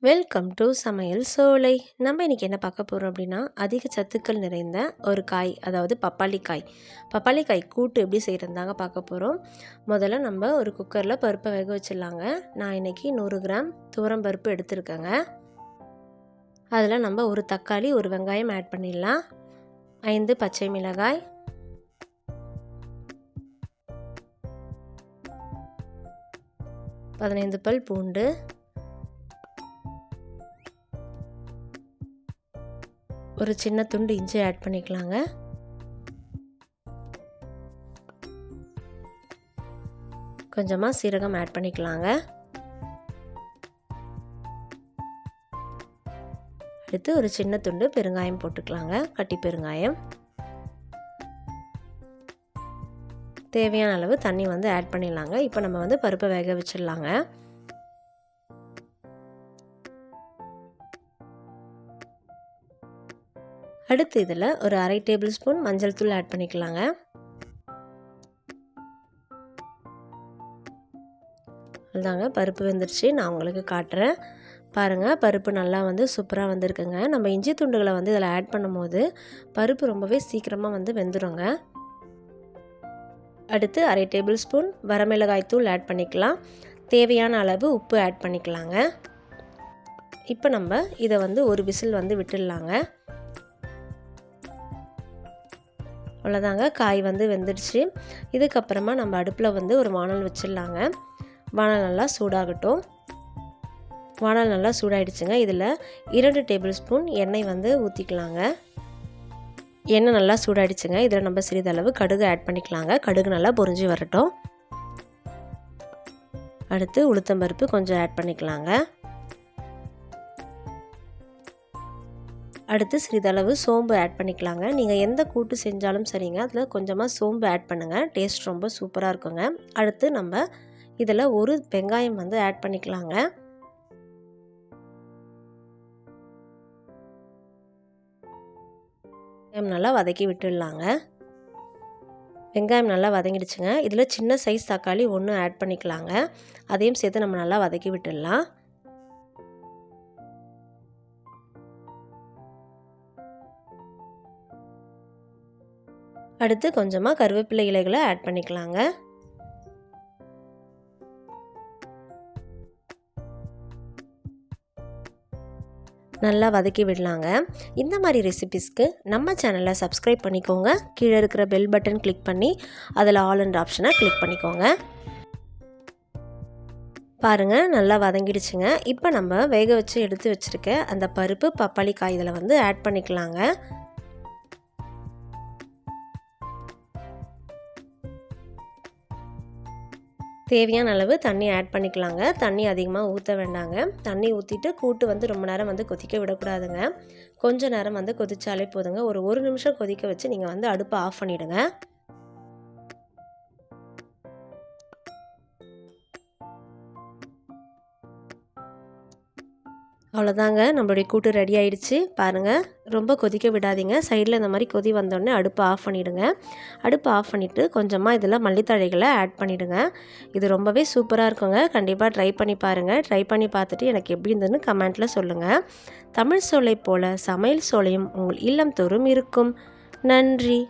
Welcome to சமையல் சோலை. நம்ம இன்றைக்கி என்ன பார்க்க போகிறோம் அப்படின்னா அதிக சத்துக்கள் நிறைந்த ஒரு காய் அதாவது பப்பாளிக்காய். பப்பாளிக்காய் கூட்டு எப்படி செய்கிறதாங்க பார்க்க போகிறோம் முதல்ல நம்ம ஒரு குக்கரில் பருப்பை வேக வச்சிடலாங்க. நான் இன்றைக்கி நூறு கிராம் தூரம் பருப்பு எடுத்துருக்கேங்க. அதில் நம்ம ஒரு தக்காளி ஒரு வெங்காயம் ஆட் பண்ணிடலாம். ஐந்து பச்சை மிளகாய். பதினைந்து பல் பூண்டு. ஒரு சின்ன துண்டு இஞ்சி ஆட் பண்ணிக்கலாங்க. கொஞ்சமாக சீரகம் ஆட் பண்ணிக்கலாங்க. அடுத்து ஒரு சின்ன துண்டு பெருங்காயம் போட்டுக்கலாங்க. கட்டி பெருங்காயம். தேவையான அளவு தண்ணி வந்து ஆட் பண்ணிடலாங்க. இப்போ நம்ம வந்து பருப்பை வேக வச்சிடலாங்க. அடுத்து இதில் ஒரு அரை டேபிள் ஸ்பூன் மஞ்சள் தூள் ஆட் பண்ணிக்கலாங்க. அதுதாங்க பருப்பு வெந்துருச்சு. நான் உங்களுக்கு காட்டுறேன். பாருங்கள் பருப்பு நல்லா வந்து சூப்பராக வந்திருக்குங்க. நம்ம இஞ்சி துண்டுகளை வந்து இதில் ஆட் பண்ணும்போது பருப்பு ரொம்பவே சீக்கிரமாக வந்து வெந்துடுங்க அடுத்து அரை டேபிள் ஸ்பூன் வரமிளகாய் தூள் ஆட் பண்ணிக்கலாம். தேவையான அளவு உப்பு ஆட் பண்ணிக்கலாங்க. இப்போ நம்ம இதை வந்து ஒரு விசில் வந்து விட்டுடலாங்க. அவ்வளோதாங்க. காய் வந்து வெந்துடுச்சு. இதுக்கப்புறமா நம்ம அடுப்பில் வந்து ஒரு வானல் வச்சிடலாங்க. வானல் நல்லா சூடாகட்டும். வானல் நல்லா சூடாயிடுச்சுங்க. இதில் இரண்டு டேபிள் ஸ்பூன் எண்ணெய் வந்து ஊற்றிக்கலாங்க எண்ணெய் நல்லா சூடாயிடுச்சுங்க. இதில் நம்ம சிறிதளவு கடுகு ஆட் பண்ணிக்கலாங்க. கடுகு நல்லா பொறிஞ்சி வரட்டும். அடுத்து உளுத்தம்பருப்பு கொஞ்சம் ஆட் பண்ணிக்கலாங்க. அடுத்து சிறிதளவு சோம்பு ஆட் பண்ணிக்கலாங்க. நீங்கள் எந்த கூட்டு செஞ்சாலும் சரிங்க. அதில் கொஞ்சமாக சோம்பு ஆட் பண்ணுங்கள் டேஸ்ட் ரொம்ப சூப்பராக இருக்குங்க. அடுத்து நம்ம இதில் ஒரு வெங்காயம் வந்து ஆட் பண்ணிக்கலாங்க. வெங்காயம் நல்லா வதக்கி விட்டுடலாங்க. வெங்காயம் நல்லா வதங்கிடுச்சுங்க. இதில் சின்ன சைஸ் தக்காளி ஒன்று ஆட் பண்ணிக்கலாங்க. அதையும் சேர்த்து நம்ம நல்லா வதக்கி விட்டுடலாம். அடுத்து கொஞ்சமாக கருவேப்பிலை இலைகளை ஆட் பண்ணிக்கலாங்க. நல்லா வதக்கி விடலாங்க. இந்த மாதிரி ரெசிபிஸ்க்கு நம்ம சேனலை சப்ஸ்கிரைப் பண்ணிக்கோங்க. கீழே இருக்கிற பெல் பட்டன் கிளிக் பண்ணி அதில் ஆல் அண்ட் ஆப்ஷனை கிளிக் பண்ணிக்கோங்க. பாருங்கள் நல்லா வதங்கிடுச்சுங்க. இப்போ நம்ம வேக வச்சு எடுத்து வச்சுருக்க அந்த பருப்பு பப்பாளி காய் இதில் வந்து ஆட் பண்ணிக்கலாங்க. தேவையான அளவு தண்ணி ஆட் பண்ணிக்கலாங்க. தண்ணி அதிகமாக ஊற்ற வேண்டாங்க. தண்ணி ஊற்றிட்டு கூட்டு வந்து ரொம்ப நேரம் வந்து கொதிக்க விடக்கூடாதுங்க. கொஞ்சம் நேரம் வந்து கொதிச்சாலே போதுங்க. ஒரு ஒரு நிமிஷம் கொதிக்க வச்சு நீங்கள் வந்து அடுப்பை ஆஃப் பண்ணிவிடுங்க அவ்வளோதாங்க. நம்மளுடைய கூட்டு ரெடி ஆயிடுச்சு. பாருங்கள் ரொம்ப கொதிக்க விடாதீங்க. சைடில் இந்த மாதிரி கொதி வந்தோடனே அடுப்பை ஆஃப் பண்ணிவிடுங்க அடுப்பை ஆஃப் பண்ணிவிட்டு கொஞ்சமாக இதில் மல்லித்தழைகளை ஆட் பண்ணிவிடுங்க இது ரொம்பவே சூப்பராக இருக்குங்க. கண்டிப்பாக ட்ரை பண்ணி பாருங்கள் ட்ரை பண்ணி பார்த்துட்டு எனக்கு எப்படி இருந்ததுன்னு கமெண்ட்டில் சொல்லுங்கள் தமிழ் சோலை போல் சமையல் சோலையும் உங்கள் இல்லம் தோறும் இருக்கும். நன்றி.